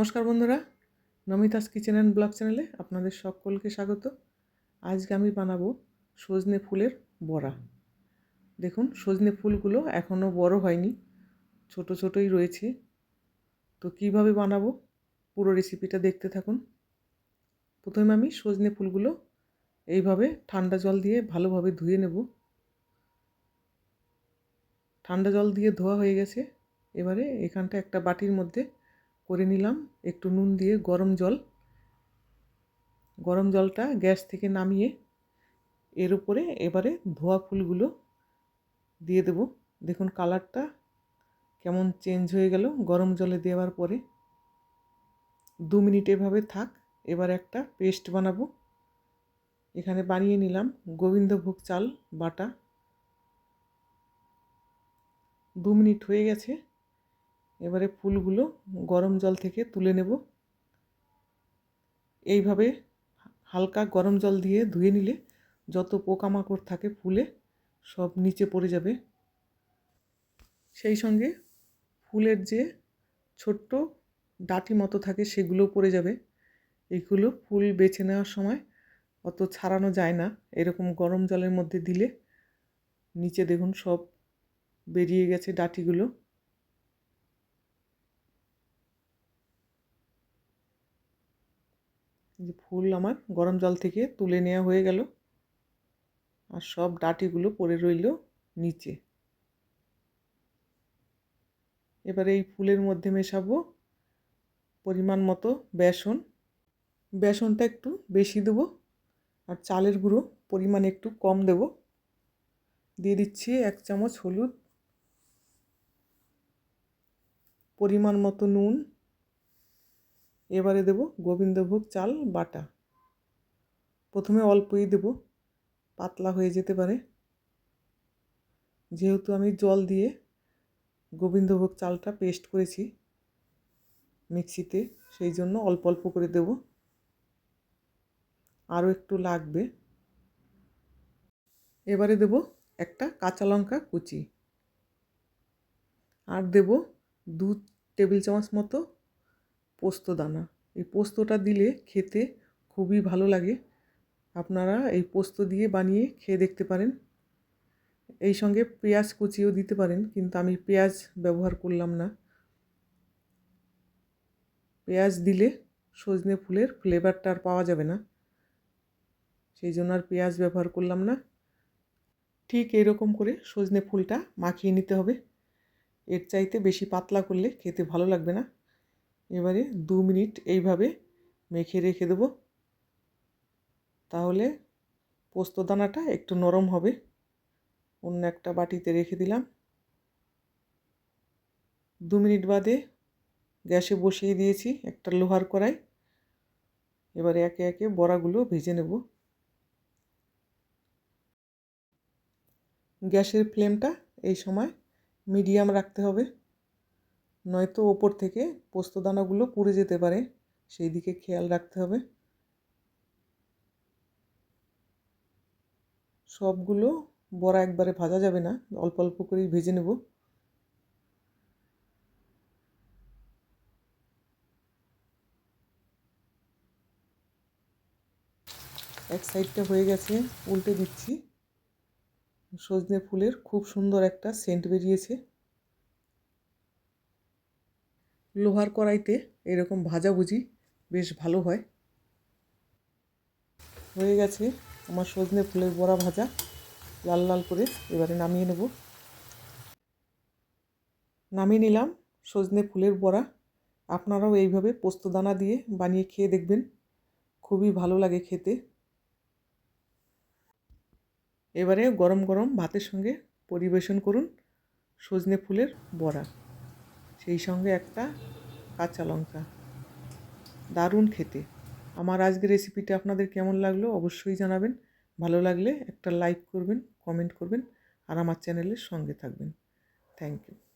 নমস্কার বন্ধুরা, নমিতাস kitchen and blog চ্যানেলে আপনাদের সকলকে স্বাগত। আজকে আমি বানাবো সজনে ফুলের বড়া। দেখুন, সজনে ফুলগুলো এখনও বড় হয়নি, ছোট ছোটই রয়েছে। তো কীভাবে বানাবো পুরো রেসিপিটা দেখতে থাকুন। প্রথমে আমি সজনে ফুলগুলো এইভাবে ঠান্ডা জল দিয়ে ভালোভাবে ধুয়ে নেব। ঠান্ডা জল দিয়ে ধোয়া হয়ে গেছে, এবারে এখানটা একটা বাটির মধ্যে করে নিলাম। একটু নুন দিয়ে গরম জল। গরম জলটা গ্যাস থেকে নামিয়ে এর উপরে এবারে ধোয়া ফুলগুলো দিয়ে দেব। দেখুন কালারটা কেমন চেঞ্জ হয়ে গেল গরম জলে দেওয়ার পরে। দু মিনিট এভাবে থাক, এবার একটা পেস্ট বানাবো। এখানে বানিয়ে নিলাম গোবিন্দভোগ চাল বাটা। দু মিনিট হয়ে গেছে। এবারে ফুলগুলো গরম জল থেকে তুলে নেব। এইভাবে হালকা গরম জল দিয়ে ধুয়ে নিলে যত পোকামাকড় থাকে ফুলে সব নিচে পড়ে যাবে। সেই সঙ্গে ফুলের যে ছোট্ট ডাটি মতো থাকে সেগুলো পড়ে যাবে। এইগুলো ফুল বেছে নেওয়ার সময় অত ছাড়ানো যায় না। এরকম গরম জলের মধ্যে দিলে নিচে দেখুন সব বেরিয়ে গেছে ডাটিগুলো। যে ফুল আমার, গরম জল থেকে তুলে নেওয়া হয়ে গেল। আর সব ডাটিগুলো পড়ে রইল নিচে। এবারে এই ফুলের মধ্যে মেশাবো পরিমাণ মতো বেসন। বেসনটা একটু বেশি দেবো আর চালের গুঁড়ো পরিমাণ একটু কম দেব। দিয়ে দিচ্ছি এক চামচ হলুদ। পরিমাণ মতো নুন। এবারে দেব গোবিন্দভোগ চাল বাটা। প্রথমে অল্পই দেব, পাতলা হয়ে যেতে পারে। যেহেতু আমি জল দিয়ে গোবিন্দভোগ চালটা পেস্ট করেছি মিক্সিতে, সেই জন্য অল্প অল্প করে দেব। আরও একটু লাগবে। এবারে দেব একটা কাঁচা লঙ্কা কুচি। আর দেব দু টেবিল চামচ মতো পোস্ত দানা। এই পোস্তটা দিলে খেতে খুবই ভালো লাগে। আপনারা এই পোস্ত দিয়ে বানিয়ে খেয়ে দেখতে পারেন। এই সঙ্গে পেঁয়াজ কুচিও দিতে পারেন, কিন্তু আমি পেঁয়াজ ব্যবহার করলাম না। পেঁয়াজ দিলে সজনে ফুলের ফ্লেভারটা আর পাওয়া যাবে না। সেই জন্য আর পেঁয়াজ ব্যবহার করলাম না। ঠিক এরকম করে সজনে ফুলটা মাখিয়ে নিতে হবে। এর চাইতে বেশি পাতলা করলে খেতে ভালো লাগবে না। এবারে দু মিনিট এইভাবে মেখে রেখে দেবো। তাহলে পোস্ত দানাটা একটু নরম হবে। অন্য একটা বাটিতে রেখে দিলাম। দু মিনিট বাদে গ্যাসে বসিয়ে দিয়েছি একটা লোহার কড়াই। এবারে একে একে বড়াগুলো ভেজে নেব। গ্যাসের ফ্লেমটা এই সময় মিডিয়াম রাখতে হবে। নয়তো ওপর থেকে পোস্তদানাগুলো পুড়ে যেতে পারে। সেই দিকে খেয়াল রাখতে হবে। সবগুলো বড়া একবারে ভাজা যাবে না। অল্প অল্প করেই ভেজে নেব। এক সাইডটা হয়ে গেছে, উল্টে দিচ্ছি। সজনে ফুলের খুব সুন্দর একটা সেন্ট বেরিয়েছে। লোহার কড়াইতে এরকম ভাজাভুজি বেশ ভালো হয়। হয়ে গেছে আমার সজনে ফুলের বড়া ভাজা। লাল লাল করে এবারে নামিয়ে নেব। নামিয়ে নিলাম সজনে ফুলের বড়া। আপনারাও এইভাবে পোস্তদানা দিয়ে বানিয়ে খেয়ে দেখবেন। খুবই ভালো লাগে খেতে। এবারে গরম গরম ভাতের সঙ্গে পরিবেশন করুন সজনে ফুলের বড়া। সেই সঙ্গে একটা কাঁচা লঙ্কা। দারুণ খেতে। আমার আজকে রেসিপিটা আপনাদের কেমন লাগল অবশ্যই জানাবেন। ভালো লাগলে একটা লাইক করবেন কমেন্ট করবেন, আর আমার চ্যানেলের সঙ্গে থাকবেন। Thank you